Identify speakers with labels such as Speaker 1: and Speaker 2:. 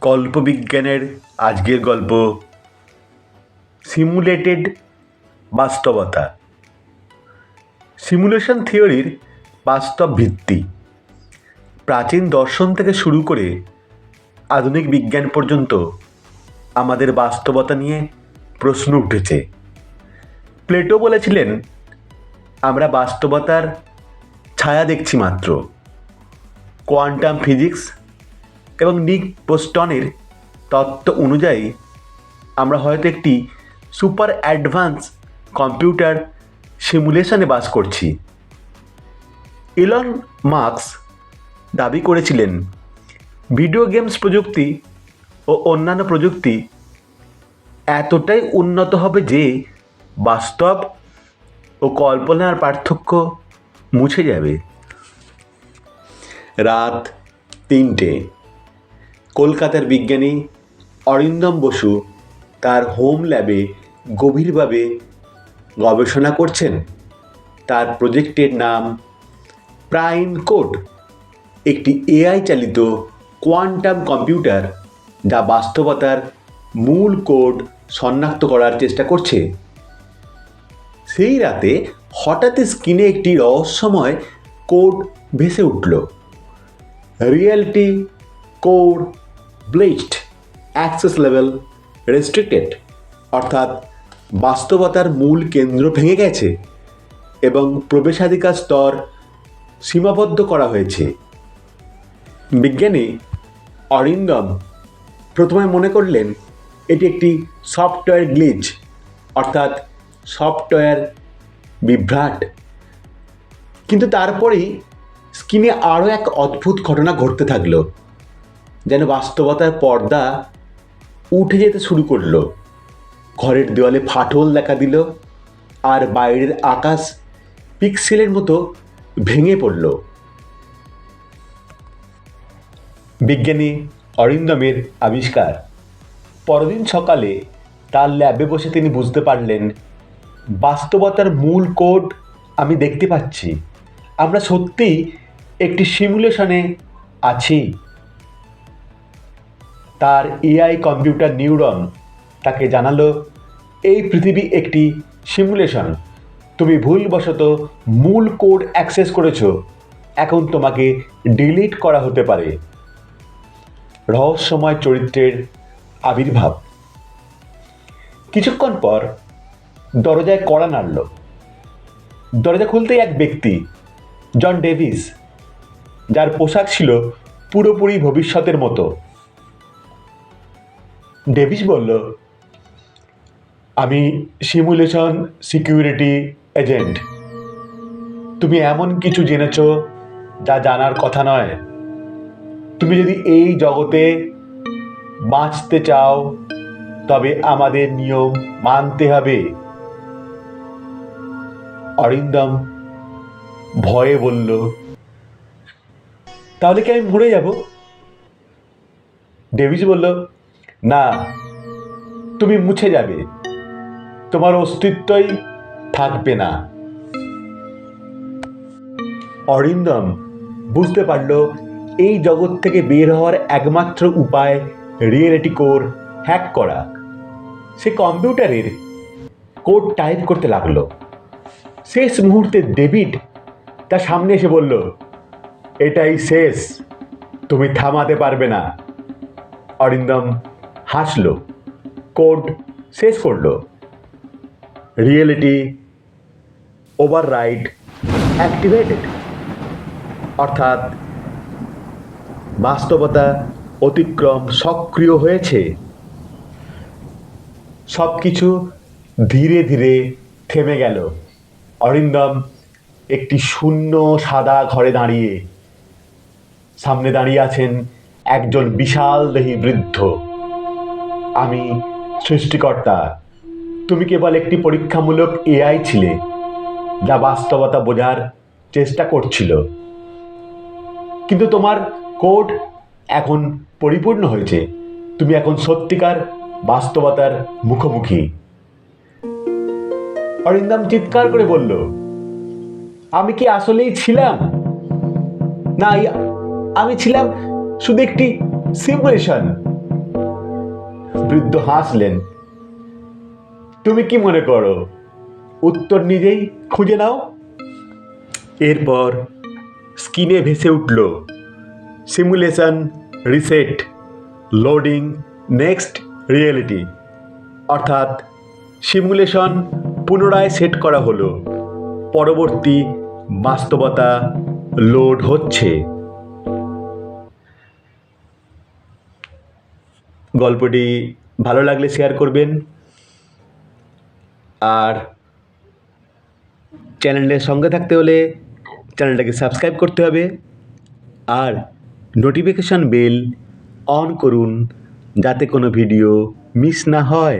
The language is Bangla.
Speaker 1: কল্পবিজ্ঞানের আজকের গল্প। সিমুলেটেড বাস্তবতা। সিমুলেশন থিওরির বাস্তব ভিত্তি প্রাচীন দর্শন থেকে শুরু করে আধুনিক বিজ্ঞান পর্যন্ত আমাদের বাস্তবতা নিয়ে প্রশ্ন উঠেছে। প্লেটো বলেছিলেন, আমরা বাস্তবতার ছায়া দেখছি মাত্র। কোয়ান্টাম ফিজিক্স এবং নিক বোস্টনের তত্ত্ব অনুযায়ী আমরা হয়তো একটি সুপার অ্যাডভান্স কম্পিউটার সিমুলেশনে বাস করছি। ইলন মার্কস দাবি করেছিলেন, ভিডিও গেমস প্রযুক্তি ও অন্যান্য প্রযুক্তি এতটাই উন্নত হবে যে বাস্তব ও কল্পনার পার্থক্য মুছে যাবে। রাত তিনটে। কলকাতার বিজ্ঞানী অরিন্দম বসু তার হোম ল্যাবে গভীরভাবে গবেষণা করছেন। তার প্রজেক্টের নাম প্রাইম কোড, একটি এআই চালিত কোয়ান্টাম কম্পিউটার যা বাস্তবতার মূল কোড শনাক্ত করার চেষ্টা করছে। সেই রাতে হঠাৎ স্ক্রিনে একটি রহস্যময় কোড ভেসে উঠল। Reality code bleached access level restricted অর্থাৎ বাস্তবতার মূল কেন্দ্র ভেঙে গেছে এবং প্রবেশাধিকার স্তর সীমাবদ্ধ করা হয়েছে। বিজ্ঞানী অরিন্দম প্রথমে মনে করলেন এটি একটি সফটওয়্যার গ্লিচ, অর্থাৎ সফটওয়্যার বিভ্রাট। কিন্তু তারপরেই স্ক্রিনে আরও এক অদ্ভুত ঘটনা ঘটতে থাকল। যেন বাস্তবতার পর্দা উঠে যেতে শুরু করল। ঘরের দেওয়ালে ফাটল দেখা দিল, আর বাইরের আকাশ পিক্সেলের মতো ভেঙে পড়ল। বিজ্ঞানী অরিন্দমের আবিষ্কার। পরদিন সকালে তার ল্যাবে বসে তিনি বুঝতে পারলেন, বাস্তবতার মূল কোড আমি দেখতে পাচ্ছি। আমরা সত্যিই একটি সিমুলেশনে আছি। তার এআই কম্পিউটার নিউরন। তাকে জানালো, এই পৃথিবী একটি সিমুলেশন। তুমি ভুলবশত মূল কোড অ্যাক্সেস করেছ। এখন তোমাকে ডিলিট করা হতে পারে। রহস্যময় চরিত্রের আবির্ভাব। কিছুক্ষণ পর দরজায় কড়া নাড়ল। দরজা খুলতেই এক ব্যক্তি, জন ডেভিস, যার পোশাক ছিল পুরোপুরি ভবিষ্যতের মতো। ডেভিস বলল, আমি সিমুলেশন সিকিউরিটি এজেন্ট। তুমি এমন কিছু জেনেছ যা জানার কথা নয়। তুমি যদি এই জগতে বাঁচতে চাও, তবে আমাদের নিয়ম মানতে হবে। অরিন্দম ভয়ে বলল, তাহলে কি আমি মরে যাব? ডেভিস বলল না, তুমি মুছে যাবে। তোমার অস্তিত্বই থাকবে না। অরিন্দম বুঝতে পারল, এই জগৎ থেকে বের হওয়ার একমাত্র উপায় রিয়েলিটি কোর হ্যাক করা। সে কম্পিউটারের কোড টাইপ করতে লাগল। শেষ মুহূর্তে ডেভিড তার সামনে এসে বলল, এটাই শেষ, তুমি থামাতে পারবে না। অরিন্দম হাসলো, কোড শেষ করল। Reality override activated. অর্থাৎ বাস্তবতা অতিক্রম সক্রিয় হয়েছে। সব কিছু ধীরে ধীরে থেমে গেল। অরিন্দম একটি শূন্য সাদা ঘরে দাঁড়িয়ে সামনে দাঁড়িয়ে আছেন একজন বিশাল দেহী বৃদ্ধ। আমি সৃষ্টিকর্তা। তুমি কেবল একটি পরীক্ষামূলক এআই ছিলে, যা বাস্তবতা বোঝার চেষ্টা করছিল। কিন্তু তোমার কোড এখন পরিপূর্ণ হয়েছে। তুমি এখন সত্যিকার বাস্তবতার মুখোমুখি। অরিন্দম চিৎকার করে বলল, আমি কি আসলেই ছিলাম? না, আমি ছিলাম শুধু একটি সিমুলেশন বৃদ্ধ হাসলেন, তুমি কি মনে করো? উত্তর নিজেই খুঁজে নাও। এরপর স্ক্রিনে ভেসে উঠল, simulation, reset, loading, next reality. অর্থাৎ সিমুলেশন পুনরায় সেট করা হলো, পরবর্তী বাস্তবতা লোড হচ্ছে। গল্পটি ভালো লাগলে শেয়ার করবেন। আর চ্যানেলের সঙ্গে থাকতে হলে চ্যানেলটাকে সাবস্ক্রাইব করতে হবে। আর নোটিফিকেশান বেল অন করুন যাতে কোনো ভিডিও মিস না হয়।